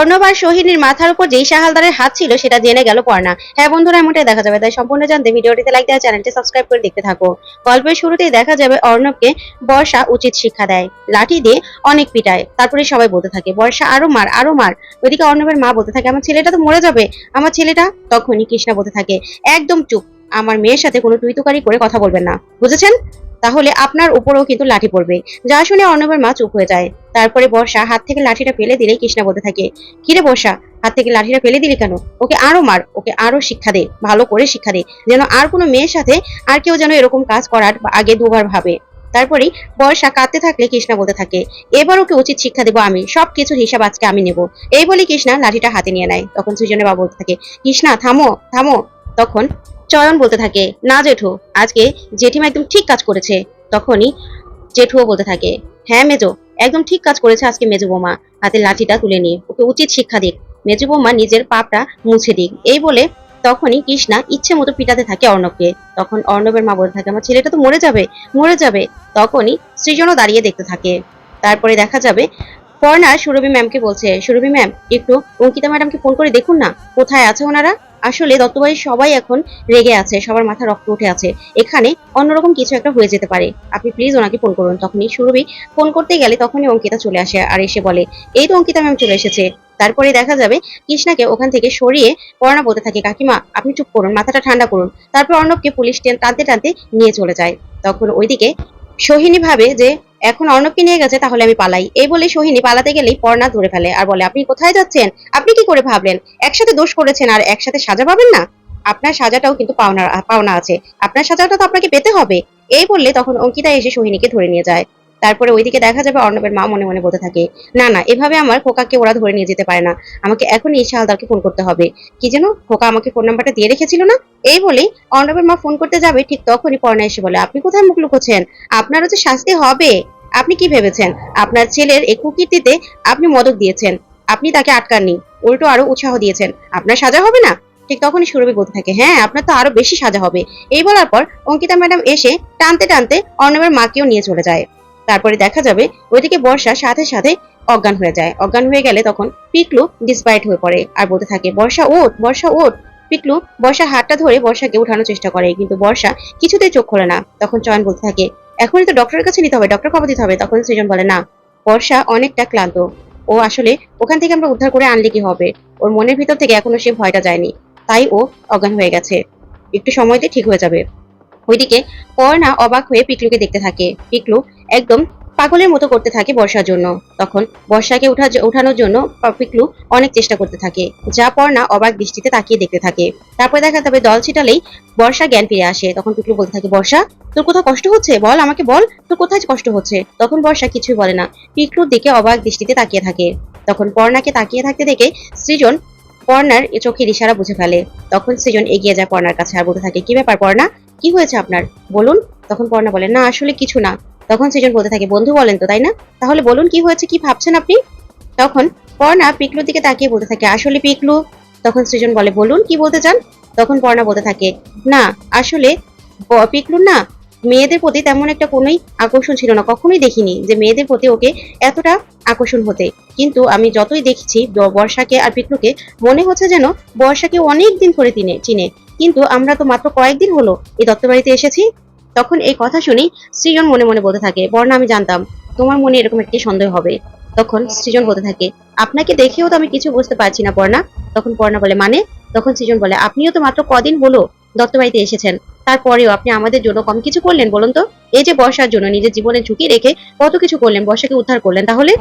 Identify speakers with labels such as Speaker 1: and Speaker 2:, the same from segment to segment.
Speaker 1: অর্ণব সোহিনীর মাথার উপর যেই শাহালদারের হাত ছিল, সেটা জেনে গেল পর্ণা। হ্যাঁ বন্ধুরা, এমনটাই দেখা যাবে। তাই সম্পূর্ণ জানতে ভিডিওটিতে লাইক দেওয়া চ্যানেলটি সাবস্ক্রাইব করে দেখতে থাকো। গল্পের শুরুতেই দেখা যাবে অর্ণবকে বর্ষা উচিত শিক্ষা দেয়। লাঠি দিয়ে অনেক পিটায়। তারপরে সবাই বলতে থাকে, বর্ষা, আরও মার আরও মার। ওইদিকে অর্ণবের মা বলতে থাকে, আমার ছেলেটা তো মরে যাবে। আমার ছেলেটা? তখনই কৃষ্ণা বলতে থাকে, একদম চুপ। আমার মেয়ের সাথে কোনো তুইতুকারি করে কথা বলবেন না। বুঝেছেন? তাহলে আপনার উপরেও কিন্তু লাঠি পড়বে। যা শুনে অর্ণবের মা চুপ হয়ে যায়। তারপরে বর্ষা হাত থেকে লাঠিটা ফেলে দিলেই কৃষ্ণা বলতে থাকে কিরে বর্ষা, হাত থেকে লাঠিটা ফেলে দিলি কেন? ওকে আরও মার, ওকে আরও শিক্ষা দে, ভালো করে শিক্ষা দে, যেন আর কোনো মেয়ের সাথে আর কেউ যেন এরকম কাজ করার আগে দুবার ভাবে। তারপরে বর্ষা কাঁদতে থাকলে কৃষ্ণা বলতে থাকে, এবার ওকে উচিত শিক্ষা দেবো আমি সব কিছুর হিসাব আজকে আমি নেব। এই বলে কৃষ্ণা লাঠিটা হাতে নিয়ে নেয়। তখন সুজনের বাবা বলতে থাকে, কৃষ্ণা, থামো থামো। তখন চয়ন বলতে থাকে, না, জেঠু, আজকে জেঠিমা একদম ঠিক কাজ করেছে। তখনই জেঠুও বলতে থাকে হ্যাঁ মেজো, একদম ঠিক কাজ করেছে আজকে মেজো বৌমা, হাতে লাঠিটা তুলে নিয়ে ওকে উচিত শিক্ষা দিক, মেজো বৌমা নিজের পাপটা মুছে দিক। এই বলে তখনই কৃষ্ণা ইচ্ছে মতো পিটাতে থাকে অর্ণবকে। তখন অর্ণবের মা বলতে থাকে, আমার ছেলেটা তো মরে যাবে মরে যাবে। তখনই সৃজনও দাঁড়িয়ে দেখতে থাকে। তারপরে দেখা যাবে পর্ণা সুরভি ম্যামকে বলছে, সুরভি ম্যাম, একটু অঙ্কিতা ম্যাডামকে ফোন করে দেখুন না, কোথায় আছে ওনারা? আসলে দত্তবাড়ির সবাই এখন রেগে আছে, সবার মাথা রক্ত উঠে আছে। এখানে অন্যরকম কিছু একটা হয়ে যেতে পারে। আপনি প্লিজ ওনাকে ফোন করুন। তখনই সুরভি ফোন করতে গেলে তখনই অঙ্কিতা চলে আসে আর এসে বলে, এই তো অঙ্কিতা ম্যাম চলে এসেছে। তারপরে দেখা যাবে কৃষ্ণাকে ওখান থেকে সরিয়ে পড়ানা বলতে থাকে, কাকিমা, আপনি চুপ করুন, মাথাটা ঠান্ডা করুন। তারপর অর্ণবকে পুলিশ টেন- টানতে টানতে নিয়ে চলে যায়। তখন ওইদিকে সোহিনী ভাবে যে, এখন অর্ণবকে নিয়ে গেছে, তাহলে আমি পালাই। এই বলে সোহিনী পালাতে গেলেই পর্ণা ধরে ফেলে আর বলে, আপনি কোথায় যাচ্ছেন? আপনি কি করে ভাবলেন? একসাথে দোষ করেছেন আর একসাথে সাজা পাবেন না? আপনার সাজাটাও কিন্তু পাওনা পাওনা আছে। আপনার সাজাটা তো আপনাকে পেতে হবে। এই বললে তখন অঙ্কিতা এসে সোহিনীকে ধরে নিয়ে যায়। তারপরে ওইদিকে দেখা যাবে অর্ণবের মা মনে মনে বলতে থাকে, না না, এভাবে আমার খোকাকে ওরা ধরে নিয়ে যেতে পারে না। আমাকে এখনই এই শালদারকে ফোন করতে হবে। কি যেন খোকা আমাকে ফোন নাম্বারটা দিয়ে রেখেছিল না? এই বলেই অর্ণবের মা ফোন করতে যাবে, ঠিক তখনই পর্ণা এসে বলে, আপনি কোথায় মুখ লুকোচ্ছেন? আপনারও যে শাস্তি হবে। আপনি কি ভেবেছেন? আপনার ছেলের এই কুকীর্তিতে আপনি মদক দিয়েছেন। আপনি তাকে আটকাননি, উল্টো আরও উৎসাহ দিয়েছেন। আপনার সাজা হবে না? ঠিক তখনই সুরভি বলতে থাকে হ্যাঁ আপনার তো আরও বেশি সাজা হবে। এই বলার পর অঙ্কিতা ম্যাডাম এসে টানতে টানতে অর্ণবের মাকেও নিয়ে চলে যায়। তারপরে দেখা যাবে ওইদিকে বর্ষা সাথে সাথে অজ্ঞান হয়ে যায়। অজ্ঞান হয়ে গেলে তখন পিকলু ডিসপাইট হয়ে পড়ে আর বলতে থাকে, বর্ষা, ওঠ বর্ষা, ওঠ। পিকলু বর্ষা হাতটা ধরে বর্ষাকে উঠানোর চেষ্টা করে, কিন্তু বর্ষা কিছুতেই চোখ খোলে না। তখন চয়ন বলতে থাকে, এখনই তো ডক্টরের কাছে নিতে হবে ডক্টর খবর দিতে হবে। তখন সৃজন বলে, না। বর্ষা অনেকটা ক্লান্ত। ও আসলে ওখান থেকে আমরা উদ্ধার করে আনলে কি হবে? ওর মনের ভিতর থেকে এখনও সে ভয়টা যায়নি। তাই ও অজ্ঞান হয়ে গেছে। একটু সময়তে ঠিক হয়ে যাবে। ওইদিকে পর্ণা অবাক হয়ে পিকলুকে দেখতে থাকে। পিকলু একদম পাগলের মতো করতে থাকে বর্ষার জন্য। তখন বর্ষাকে উঠা উঠানোর জন্য পিকলু অনেক চেষ্টা করতে থাকে। যা পর্ণা অবাক দৃষ্টিতে তাকিয়ে দেখতে থাকে। তারপরে দেখা যাবে দল ছিটালেই বর্ষা জ্ঞান ফিরে আসে। তখন পিকলু বলতে থাকে, বর্ষা, তোর কোথাও কষ্ট হচ্ছে? বল আমাকে বল, তোর কোথায় কষ্ট হচ্ছে? তখন বর্ষা কিছুই বলে না। পিকলুর দিকে অবাক দৃষ্টিতে তাকিয়ে থাকে। তখন পর্ণাকে তাকিয়ে থাকতে দেখে সৃজন পর্ণার চোখের ইশারা বুঝে ফেলে। তখন সৃজন এগিয়ে যায় পর্ণার কাছে আর বলতে থাকে, কি ব্যাপার পর্ণা? কি হয়েছে আপনার? বলুন? তখন পর্ণা বলে, না, আসলে কিছু না। তখন সৃজন বলতে থাকে, বন্ধু বলেন তো, তাই না? তাহলে বলুন কি হয়েছে, কি ভাবছেন আপনি? তখন পর্ণা পিকলুর দিকে তাকিয়ে বলতে থাকে, আসলে পিকলু? তখন সৃজন বলে, বলুন, কি বলতে চান? তখন পর্ণা বলতে থাকে, না, আসলে পিকলুর না, মেয়েদের প্রতি তেমন একটা কোনোই আকর্ষণ ছিল না, কখনোই দেখিনি যে মেয়েদের প্রতি ওকে এতটা আকর্ষণ হতে। কিন্তু আমি যতই দেখছি বর্ষাকে আর পিকলুকে, মনে হচ্ছে যেন বর্ষাকে অনেক দিন করে চিনে চিনে। কিন্তু আমরা তো মাত্র কয়েকদিন হলো, এই দত্তবাড়িতে এসেছি। তখন এই কথা শুনেই সৃজন মনে মনে বলতে থাকে, বর্ণা, আমি জানতাম তোমার মনে এরকম একটি সন্দেহ হবে। তখন সৃজন বলতে থাকে, আপনাকে দেখেও তো আমি কিছু বুঝতে পারছি না, বর্ণা। তখন বর্ণা বলে মানে? তখন সৃজন বলে, আপনিও তো মাত্র কদিন হলো দত্তবাড়িতে এসেছেন, তারপরেও আপনি আমাদের জন্য কম কিছু করলেন, বলুন তো? এই যে বর্ষার জন্য নিজের জীবনের ঝুঁকি রেখে কত কিছু করলেন, বর্ষাকে উদ্ধার করলেন, তাহলে?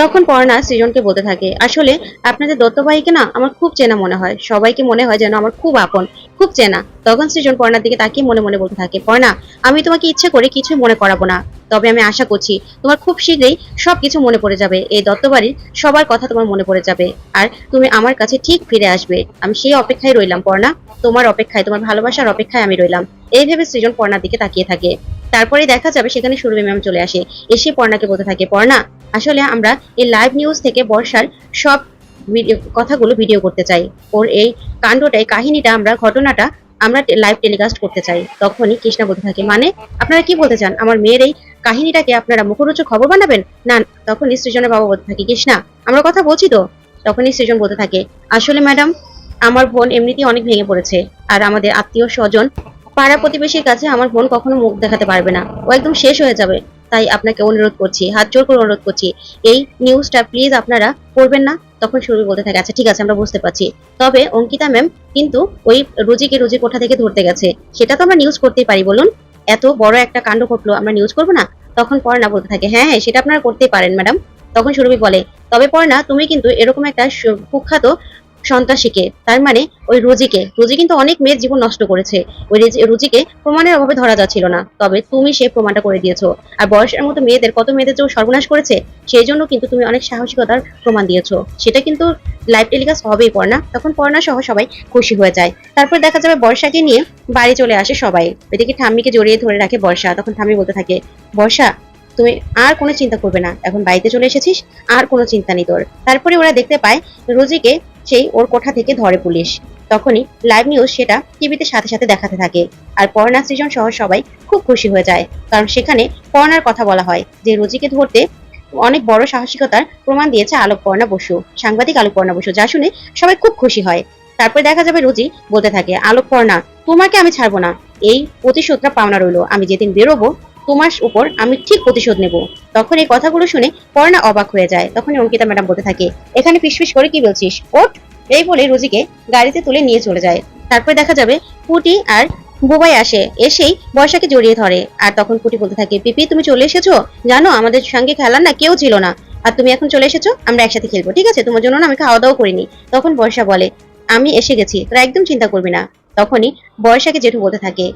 Speaker 1: তখন পর্ণা সৃজনকে বলতে থাকে, আসলে আপনাদের দত্তভাইকে না আমার খুব চেনা মনে হয়। সবাইকে মনে হয় যেন আমার খুব আপন, খুব চেনা। তখন সৃজন পর্ণার দিকে তাকিয়ে মনে মনে বলতে থাকে পর্ণা আমি তোমাকে ইচ্ছে করে কিছু মনে করাবো না। তবে আমি আশা করছি তোমার খুব শীঘ্রই সবকিছু মনে পড়ে যাবে। এই দত্তবাড়ির সবার কথা তোমার মনে পড়ে যাবে। আর তুমি আমার কাছে ঠিক ফিরে আসবে। আমি সেই অপেক্ষায় রইলাম পর্ণা তোমার অপেক্ষায়, তোমার ভালোবাসার অপেক্ষায় আমি রইলাম। এই ভেবে সৃজন পর্ণার দিকে তাকিয়ে থাকে। তারপরে দেখা যাবে সেখানে সুরভি ম্যাম চলে আসে। এসে পর্ণাকে বলতে থাকে পর্ণা আসলে আমরা এই লাইভ নিউজ থেকে বর্ষার সব কথাগুলো ভিডিও করতে চাই। ওর এই কাণ্ডটাই, কাহিনীটা আমরা, ঘটনাটা আমরা লাইভ টেলিকাস্ট করতে চাই। তখনই কৃষ্ণা বলতে থাকে মানে আপনারা কি বলতে চান? আমার মেয়ের এই কাহিনীটাকে আপনারা মুখরোচক খবর বানাবেন? না। তখন সৃজনের বাবা বলতে থাকে, কৃষ্ণা, আমরা কথা বলছি তো? তখনই সৃজন বলতে থাকে, আসলে ম্যাডাম, আমার বোন এমনিতেই অনেক ভেঙে পড়েছে। আর আমাদের আত্মীয় স্বজন পাড়া প্রতিবেশীর কাছে আমার বোন কখনো মুখ দেখাতে পারবে না। ও একদম শেষ হয়ে যাবে। তাই আপনাকে অনুরোধ করছি, হাত জোর করে অনুরোধ করছি, এই নিউজটা প্লিজ আপনারা করবেন না, তখন সুরভি বলতে থাকে আচ্ছা ঠিক আছে, আমরা বুঝতে পারছি। তবে অঙ্কিতা ম্যাম কিন্তু ওই রুজিকে রুজি কোঠা থেকে ধরতে গেছে, সেটা তো আমরা নিউজ করতেই পারি, বলুন। এত বড় একটা কাণ্ড ঘটলো, আমরা নিউজ করব না? তখন পর্ণা বলতে থাকে হ্যাঁ হ্যাঁ সেটা আপনারা করতেই পারেন ম্যাডাম তখন সুরভি বলে, তবে পর্ণা, তুমি কিন্তু এরকম একটা কুখ্যাত সন্ত্রাসীকে, তার মানে ওই রুজিকে। রুজি কিন্তু অনেক মেয়ের জীবন নষ্ট করেছে। ওই রেজি- রুজিকে প্রমাণের অভাবে ধরা যাচ্ছিল না। তবে তুমি সে প্রমাণটা করে দিয়েছ। আর বয়সের মতো মেয়েদের, কত মেয়েদের যে সর্বনাশ করেছে, সেই জন্য কিন্তু তুমি অনেক সাহসিকতার প্রমাণ দিয়েছ। সেটা কিন্তু লাইভ টেলিকাস্ট হবেই পড়না তখন পড়না সহ সবাই খুশি হয়ে যায়। তারপর দেখা যাবে বর্ষাকে নিয়ে বাড়ি চলে আসে সবাই। এদিকে ঠাম্মিকে জড়িয়ে ধরে রাখে বর্ষা। তখন ঠাম্মি বলতে থাকে, বর্ষা, তুমি আর কোনো চিন্তা করবে না। এখন বাড়িতে চলে এসেছিস, আর কোনো চিন্তা নেই তোর। তারপরে ওরা দেখতে পায় রোজিকে সেই ওর কোঠা থেকে ধরে পুলিশ। তখনই লাইভ নিউজ সেটা টিভিতে সাথে সাথে দেখাতে থাকে আর পর্ণা সৃজন সহ সবাই খুব খুশি হয়ে যায়। কারণ সেখানে পর্ণার কথা বলা হয় যে, রোজিকে ধরতে অনেক বড় সাহসিকতার প্রমাণ দিয়েছে আলোক পর্ণা বসু, সাংবাদিক আলোক পর্ণা বসু, যা শুনে সবাই খুব খুশি হয়। তারপরে দেখা যাবে রোজি বলতে থাকে, আলোক পর্ণা, তোমাকে আমি ছাড়বো না। এই প্রতিশোধটা পাওনা রইল। আমি যেদিন বেরোবো তোমার উপর আমি ঠিক প্রতিশোধ নেব। তখন এই কথাগুলো শুনে পর্ণা অবাক হয়ে যায়। তখন অঙ্কিতা ম্যাডাম বলতে থাকে, এখানে ফিসফিস করে কি বলছিস? ওট এই বলে রুজিকে গাড়িতে তুলে নিয়ে চলে যায়। তারপর দেখা যাবে পুটি আর বুবাই আসে, এসেই বর্ষাকে জড়িয়ে ধরে। আর তখন পুটি বলতে থাকে, পিপি, তুমি চলে এসেছ? জানো, আমাদের সঙ্গে খেলার না কেউ ছিল না। আর তুমি এখন চলে এসেছ? আমরা একসাথে খেলব, ঠিক আছে? তোমার জন্য না আমি খাওয়া দাওয়া করিনি। তখন বর্ষা বলে, আমি এসে গেছি, তোরা একদম চিন্তা করবি না। তখনই বর্ষাকে জেঠু বলতে থাকে,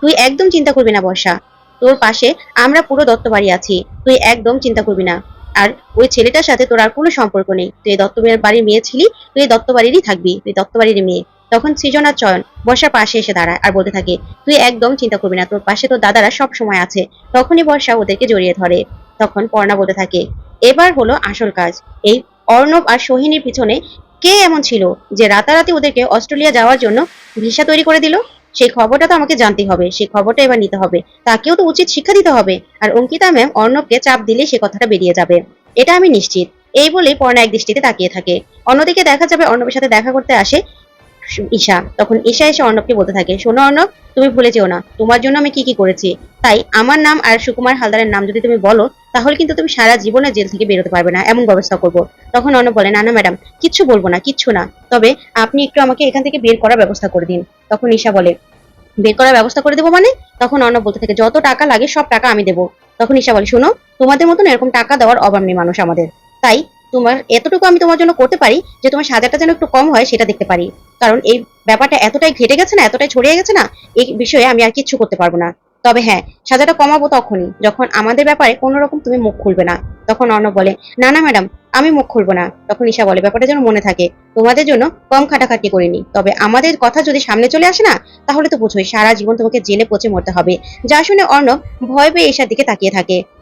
Speaker 1: তুই একদম চিন্তা করবি না বর্ষা। তোর পাশে আমরা পুরো দত্ত বাড়ি আছি। তুই একদম চিন্তা করবি না। আর ওই ছেলেটার সাথে তোর আর কোনো সম্পর্ক নেই। তুই এই দত্ত বাড়ির মেয়ে ছিলি, তুই এই দত্ত বাড়িরই থাকবি। তুই দত্ত বাড়ির মেয়ে। তখন সৃজন আর চয়ন বর্ষার পাশে এসে দাঁড়ায় আর বলতে থাকে, তুই একদম চিন্তা করবি না, তোর পাশে তোর দাদারা সব সময় আছে। তখনই বর্ষা ওদেরকে জড়িয়ে ধরে। তখন পর্ণা বলতে থাকে, এবার হলো আসল কাজ। এই অর্ণব আর সোহিনীর পিছনে কে এমন ছিল যে রাতারাতি ওদেরকে অস্ট্রেলিয়া যাওয়ার জন্য ভিসা তৈরি করে দিল? সেই খবরটা তো আমাকে জানতে হবে, সেই খবরটা এবার নিতে হবে। তাকেও তো উচিত শিক্ষা দিতে হবে। আর অঙ্কিতা ম্যাম অর্ণবকে চাপ দিলে সে কথাটা বেরিয়ে যাবে। এটা আমি নিশ্চিত। এই বলেই পর্ণা এক দৃষ্টিতে তাকিয়ে থাকে। অন্যদিকে দেখা যাবে অর্ণবের সাথে দেখা করতে আসে ঈশা। তখন ঈশা এসে অর্ণবকে বলতে থাকে, শোনো অর্ণব, তুমি ভুলে যেও না। তোমার জন্য আমি কি কি করেছি? তাই আমার নাম আর সুকুমার হালদারের নাম যদি তুমি বলো, তাহলে কিন্তু তুমি সারা জীবনে জেল থেকে বেরোতে পারবে না, এমন ব্যবস্থা করব। তখন অর্ণব বলে, না না, ম্যাডাম, কিচ্ছু বলব না, কিচ্ছু না। তবে আপনি একটু আমাকে এখান থেকে বের করার ব্যবস্থা করে দিন। তখন ঈশা বলে, বের করার ব্যবস্থা করে দেবো মানে? তখন অর্ণব বলতে থাকে, যত টাকা লাগে সব টাকা আমি দেবো। তখন ঈশা বলে, শোনো, তোমাদের মতন এরকম টাকা দেওয়ার অভাব নেই মানুষ আমাদের। তাই তোমার, এতটুকু আমি তোমার জন্য করতে পারি যে তোমার সাজাটা যেন একটু কম হয়, সেটা দেখতে পারি। কারণ এই ব্যাপারটা এতটাই ঘেটে গেছে না, এতটাই ছড়িয়ে গেছে না, এই বিষয়ে আমি আর কিচ্ছু করতে পারব না। তবে হ্যাঁ সাজাটা কমাবো তখনই, যখন আমাদের ব্যাপারে কোনো রকম তুমি মুখ খুলবে না। তখন অর্ণব বলে, না না, ম্যাডাম, আমি মুখ খুলবো না। তখন ঈশা বলে, ব্যাপারটা যেন মনে থাকে, তোমাদের জন্য কম খাটাখাটি করিনি। তবে আমাদের কথা যদি সামনে চলে আসে না, তাহলে তো বুঝোই, সারা জীবন তোমাকে জেলে পচে মরতে হবে। যা শুনে অর্ণব ভয় পেয়ে ঈশার দিকে তাকিয়ে থাকে।